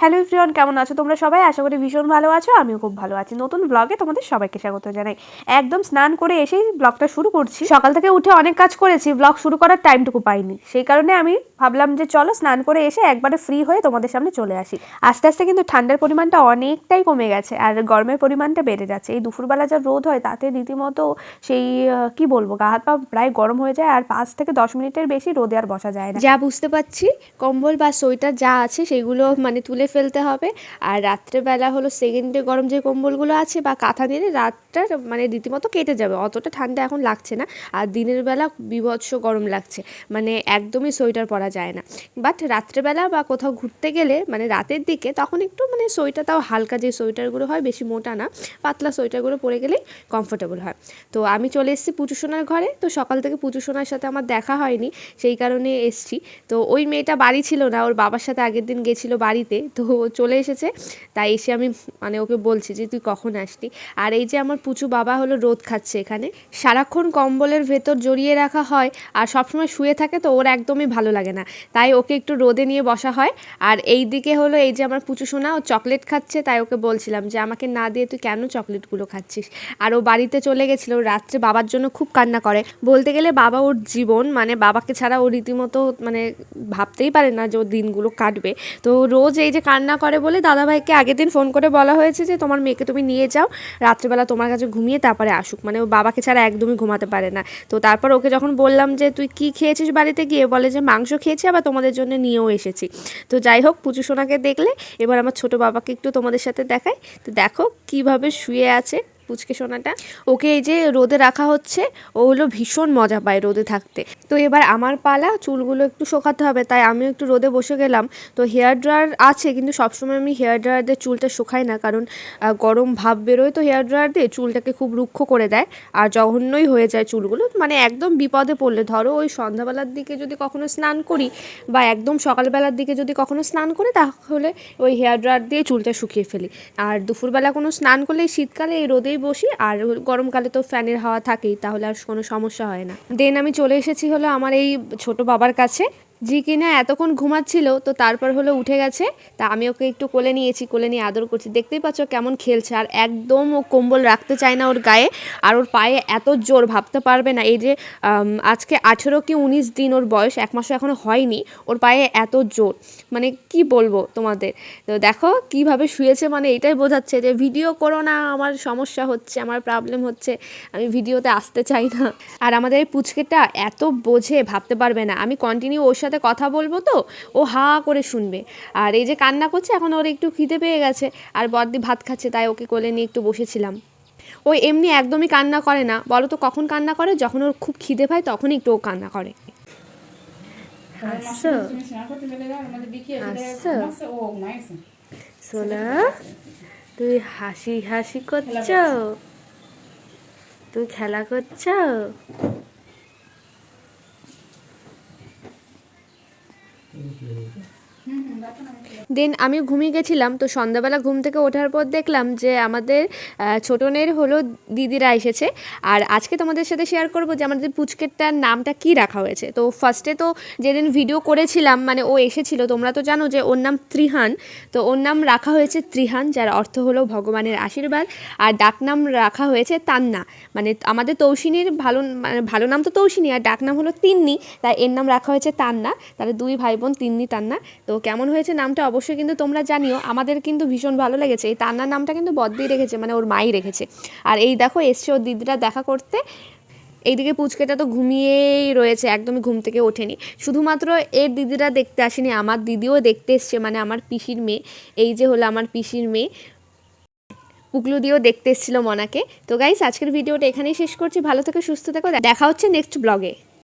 Hello ফ্রিয়ন কেমন আছো? তোমরা সবাই? আশা করি ভীষণ ভালো আছো, আমিও খুব ভালো আছি। নতুন ব্লগে তোমাদের সবাইকে স্বাগত জানাই। একদম স্নান করে এসেই ব্লগটা শুরু করছি। সকাল থেকে উঠে অনেক কাজ করেছি ব্লগ শুরু করার টাইমটুকু পাইনি। সেই কারণে আমি ভাবলাম যে চলো স্নান করে এসে একবারে ফ্রি হয়ে তোমাদের সামনে চলে আসি। আস্তে আস্তে কিন্তু ঠান্ডার পরিমাণটা অনেকটাই কমে গেছে আর গরমের পরিমাণটা বেড়ে যাচ্ছে। এই দুপুরবেলা যা রোদ হয়, তাতে রীতিমতো সেই কি বলব, গা হাত পা প্রায় গরম হয়ে যায় আর পাঁচ থেকে দশ মিনিটের বেশি রোদে আর বসা যায় না। যা বুঝতে পারছি, কম্বল বা সোয়েটার যা আছে, সেগুলো মানে তুলে ফেলতে হবে। আর রাত্রেবেলা হলো সেকেন্ডে গরম যে কম্বলগুলো আছে বা কাঁথা দিলে রাতটা মানে রীতিমতো কেটে যাবে। অতটা ঠান্ডা এখন লাগছে না। আর দিনের বেলা বিভৎস গরম লাগছে। মানে একদমই সোয়েটার পরা যায় না। বাট রাত্রেবেলা বা কোথাও ঘুরতে গেলে মানে রাতের দিকে তখন একটু মানে সোয়েটার তাও হালকা যে সোয়েটারগুলো হয় বেশি মোটা না, পাতলা সোয়েটারগুলো পরে গেলেই কমফোর্টেবল হয়। তো আমি চলে এসেছি পুজো সোনার ঘরে। তো সকাল থেকে পুজো সোনার সাথে আমার দেখা হয়নি, সেই কারণে এসছি। তো ওই মেয়েটা বাড়ি ছিল না, ওর বাবার সাথে আগের দিন গেছিল বাড়িতে। তো ও চলে এসেছে। তাই এসে আমি মানে ওকে বলছি যে, তুই কখন আসলি? আর এই যে আমার পুচু বাবা হলো রোদ খাচ্ছে এখানে। সারাক্ষণ কম্বলের ভেতর জড়িয়ে রাখা হয় আর সবসময় শুয়ে থাকে তো ওর একদমই ভালো লাগে না। তাই ওকে একটু রোদে নিয়ে বসা হয়। আর এই দিকে হলো এই যে আমার পুচু সোনা, ও চকলেট খাচ্ছে। তাই ওকে বলছিলাম যে, আমাকে না দিয়ে তুই কেন চকলেটগুলো খাচ্ছিস? আর ও বাড়িতে চলে গেছিল। রাত্রে বাবার জন্য খুব কান্না করে। বলতে গেলে বাবা ওর জীবন মানে বাবাকে ছাড়া ও রীতিমতো মানে ভাবতেই পারে না যে ও দিনগুলো কাটবে। তো রোজ এই যে কান্না করে বলে দাদাভাইকে আগের দিন ফোন করে বলা হয়েছে যে, তোমার মেয়েকে তুমি নিয়ে যাও, রাত্রেবেলা তোমার কাছে ঘুমিয়ে তারপরে আসুক। মানে ও বাবাকে ছাড়া একদমই ঘুমাতে পারে না। তো তারপর ওকে যখন বললাম যে, তুই কি খেয়েছিস বাড়িতে? গিয়ে বলে যে, মাংস খেয়েছি, আবার তোমাদের জন্য নিয়েও এসেছি। তো যাই হোক, পুচু সোনাকে দেখলে, এবার আমার ছোট বাবাকে একটু তোমাদের সাথে দেখাই। তো দেখো কীভাবে শুয়ে আছে। পুচকে সোনাটা। ওকে এই যে রোদে রাখা হচ্ছে, ও হলো ভীষণ মজা পায় রোদে থাকতে। তো এবার আমার পালা, চুলগুলো একটু শোকাতে হবে, তাই আমিও একটু রোদে বসে গেলাম। তো হেয়ার ড্রায়ার আছে, কিন্তু সবসময় আমি হেয়ার ড্রায়ার দিয়ে চুলটা শুকাই না, কারণ গরম ভাব বেরোয় তো হেয়ার ড্রায়ার দিয়ে চুলটাকে খুব রুক্ষ করে দেয়, আর জঘন্যই হয়ে যায় চুলগুলো। মানে একদম বিপদে পড়লে, ধরো ওই সন্ধ্যাবেলার দিকে যদি কখনো স্নান করি, বা একদম সকালবেলার দিকে যদি কখনো স্নান করি, তাহলে ওই হেয়ার ড্রায়ার দিয়ে চুলটা শুকিয়ে ফেলি। আর দুপুরবেলা কোনো স্নান করলে শীতকালে এই রোদেই বসি আর গরমকালে তো ফ্যানের হাওয়া থাকেই, তাহলে আর কোনো সমস্যা হয় না। দেন আমি চলে এসেছি হলো আমার এই ছোট বাবার কাছে। জি কিনা এতক্ষণ ঘুমাচ্ছিল, তো তারপর হলো উঠে গেছে। তা আমি ওকে একটু কোলে নিয়েছি, কোলে নিয়ে আদর করছি। দেখতেই পাচ্ছ কেমন খেলছে, আর একদম ও কম্বল রাখতে চায় না ওর গায়ে, আর ওর পায়ে এত জোর ভাবতে পারবে না। এই যে আজকে আঠেরো কি উনিশ দিন ওর বয়স, এক মাসও এখনও হয়নি, ওর পায়ে এত জোর। মানে কি বলব তোমাদের? তো দেখো কীভাবে শুয়েছে মানে এটাই বোঝাচ্ছে যে ভিডিও করো না, আমার সমস্যা হচ্ছে, আমার প্রবলেম হচ্ছে, আমি ভিডিওতে আসতে চাই না। আর আমাদের এই পুচকেটা এত বোঝে, ভাবতে পারবে না। আমি কন্টিনিউ ওর সাথে কথা বলব তো ও হা করে শুনবে। আর এই যে কান্না করছে এখন ওর একটু খিদে পেয়ে গেছে আর বদ্দি ভাত খাচ্ছে তাই ওকে কোলে নিয়ে একটু বসেছিলাম। ও এমনি একদমই কান্না করে না। বলো তো কখন কান্না করে? যখন ওর খুব খিদে পায় তখনই একটু ও কান্না করে. Nossa. Oh, সোনা তুই হাসি হাসি করছ? তুই খেলা করছ? 谢谢 দেন আমি ঘুমিয়ে গেছিলাম, তো সন্ধ্যাবেলা ঘুম থেকে ওঠার পর দেখলাম যে আমাদের ছোটনের হলো দিদিরা এসেছে। আর আজকে তোমাদের সাথে শেয়ার করব যে আমাদের পুচকেরটার নামটা কি রাখা হয়েছে। তো ফার্স্টে তো যেদিন ভিডিও করেছিলাম মানে ও এসেছিল, তোমরা তো জানো যে ওর নাম ত্রিহান। তো ওর নাম রাখা হয়েছে ত্রিহান, যার অর্থ হলো ভগবানের আশীর্বাদ। আর ডাক নাম রাখা হয়েছে তান্না। মানে আমাদের তৌসিনীর ভালো মানে ভালো নাম তো তৌসিনী, আর ডাক নাম হলো তিন্নি, তাই এর নাম রাখা হয়েছে তান্না। তাহলে দুই ভাই বোন তিন্নি, তান্না। তো কেমন হয়েছে নামটা অবশ্যই কিন্তু তোমরা জানিও। আমাদের কিন্তু ভীষণ ভালো লেগেছে। এই তান্নার নামটা কিন্তু বদ্দি রেখেছে মানে ওর মাই রেখেছে। আর এই দেখো, এসছে ওর দিদিরা দেখা করতে। এইদিকে পুচকেটা তো ঘুমিয়েই রয়েছে, একদমই ঘুম থেকে ওঠেনি। শুধুমাত্র এর দিদিরা দেখতে আসেনি, আমার দিদিও দেখতে এসছে মানে আমার পিসির মেয়ে। এই যে হলো আমার পিসির মেয়ে। পুকলু দিয়েও দেখতে এসেছিল মনাকে। তো গাইস আজকের ভিডিওটা এখানেই শেষ করছি। ভালো থেকে, সুস্থ থেকো। দেখা হচ্ছে নেক্সট ব্লগে